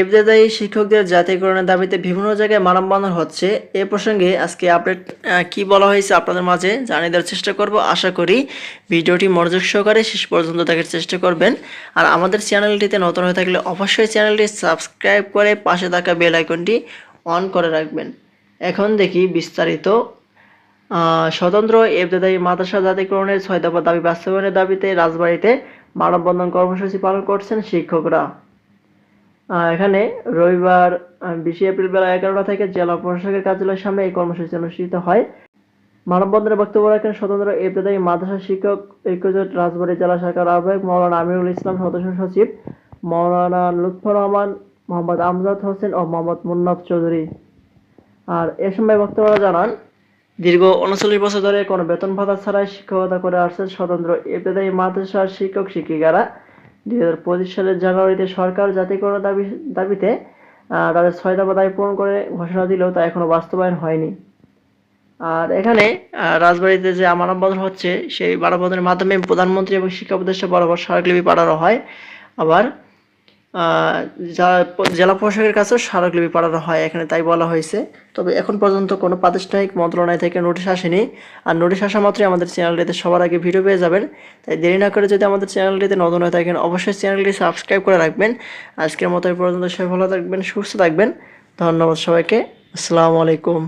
ইবতেদায়ী শিক্ষকদের জাতীয়করণের দাবিতে বিভিন্ন জায়গায় মানববন্ধন হচ্ছে। এ প্রসঙ্গে আজকে আপডেট কি বলা হয়েছে আপনাদের মাঝে জানিয়ে দেওয়ার চেষ্টা করব। আশা করি ভিডিওটি মনোযোগ সহকারে শেষ পর্যন্ত দেখার চেষ্টা করবেন। আর আমাদের চ্যানেলটিতে নতুন হয়ে থাকলে অবশ্যই চ্যানেলটি সাবস্ক্রাইব করে পাশে থাকা বেল আইকনটি অন করে রাখবেন। এখন দেখি বিস্তারিত। স্বতন্ত্র এবতেদায়ী মাদ্রাসা জাতীয়করণের ছয় দফা দাবি বাস্তবায়নের দাবিতে রাজবাড়িতে মানববন্ধন কর্মসূচি পালন করছেন শিক্ষকরা। এখানে রবিবার বিশে এপ্রিল বেলা এগারোটা থেকে জেলা প্রশাসকের কার্যালয়ের সামনে এই কর্মসূচি অনুষ্ঠিত হয়। মানববন্ধনে বক্তব্য রাখেন স্বতন্ত্র এবতেদায়ী মাদ্রাসা শিক্ষক ঐক্যজোট রাজবাড়ী জেলা শাখার আহ্বায়ক মৌলানা আমিরুল ইসলাম, সদস্য সচিব মৌলানা লুৎফর রহমান, মোহাম্মদ আমজাদ হোসেন ও মোহাম্মদ মুন্নাফ চৌধুরী। আর এ সময় বক্তব্য জানান, দীর্ঘ উনচল্লিশ বছর ধরে কোনো বেতন ভাতা ছাড়াই শিক্ষকতা করে আসছেন স্বতন্ত্র এবতেদায়ী মাদ্রাসার শিক্ষক শিক্ষিকারা দুই হাজার পঁচিশ সালের জানুয়ারিতে সরকার জাতীয়করণ দাবি, দাবিতে তাদের ছয় দফা দাবি পূরণ করে ঘোষণা দিলেও তা এখনও বাস্তবায়ন হয়নি। আর এখানে রাজবাড়িতে যে মানববন্ধন হচ্ছে, সেই মানববন্ধনের মাধ্যমে প্রধানমন্ত্রী এবং শিক্ষা উপদেষ্টা বরাবর স্মারকলিপি পাঠানো হয়। আবার জেলা প্রশাসকের কাছেও স্মারকলিপি পাঠানো হয়, এখানে তাই বলা হয়েছে। তবে এখন পর্যন্ত কোনো প্রাতিষ্ঠানিক মন্ত্রণালয় থেকে নোটিশ আসেনি। আর নোটিশ আসা মাত্রই আমাদের চ্যানেলটিতে সবার আগে ভিডিও পেয়ে যাবেন। তাই দেরি না করে যদি আমাদের চ্যানেলটিতে নতুন হয়ে থাকেন, অবশ্যই চ্যানেলটি সাবস্ক্রাইব করে রাখবেন। আজকের মতো পর্যন্ত সবাই ভালো থাকবেন, সুস্থ থাকবেন। ধন্যবাদ সবাইকে। আসসালামু আলাইকুম।